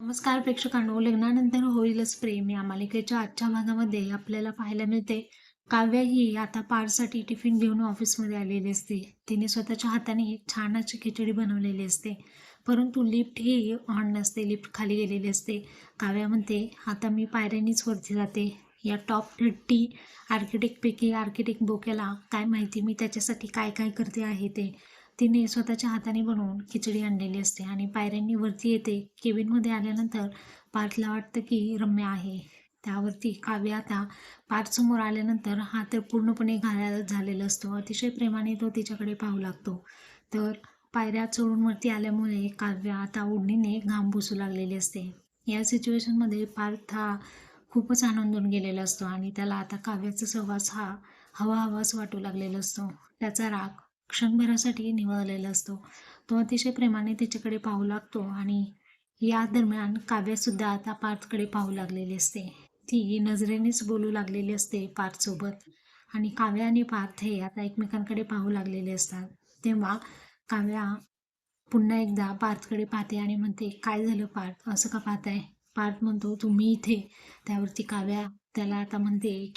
नमस्कार प्रेक्षकांनो. लग्नानंतर होईलच प्रेम. या मालिकेच्या आजच्या भागामध्ये आपल्याला पाहायला मिळते काव्य ही आता पारसाठी टिफिन घेऊन ऑफिसमध्ये आलेली असते. तिने स्वतःच्या हाताने छान अशी खिचडी बनवलेली असते. परंतु लिफ्ट ही ऑन नसते लिफ्ट खाली गेलेली असते. काव्या म्हणते आता मी पायऱ्यांनीच वरती जाते. या टॉप थर्टी आर्किटेक्टपैकी आर्किटेक्ट बोक्याला काय माहिती मी त्याच्यासाठी काय काय करते आहे ते. तिने स्वतःच्या हाताने बनवून खिचडी आणलेली असते आणि पायऱ्यांनी वरती येते. केबिनमध्ये आल्यानंतर पार्थला वाटतं की रम्या आहे. त्यावरती काव्य आता पार्थसमोर आल्यानंतर हा तर पूर्णपणे घायाळ झालेला असतो. अतिशय प्रेमाने तो तिच्याकडे पाहू लागतो. तर पायऱ्या चढून वरती आल्यामुळे काव्य आता ओढणीने घाम पुसू लागलेली असते. या सिच्युएशनमध्ये पार्थ हा खूपच आनंदून गेलेला असतो आणि त्याला आता काव्याचा सहवास हा हवा हवाच वाटू लागलेला असतो. त्याचा राग क्षणभरासाठी निवळलेला असतो. तो अतिशय प्रेमाने तिच्याकडे पाहू लागतो आणि या दरम्यान काव्यसुद्धा आता पार्थकडे पाहू लागलेली असते. ती नजरेनेच बोलू लागलेली असते पार्थसोबत आणि काव्या आणि पार्थ हे आता एकमेकांकडे पाहू लागलेले असतात. तेव्हा काव्या पुन्हा एकदा पार्थकडे पाहते आणि म्हणते काय झालं पार्थ? असं का पाहताय? पार्थ म्हणतो तुम्ही इथे. त्यावरती काव्या त्याला आता म्हणते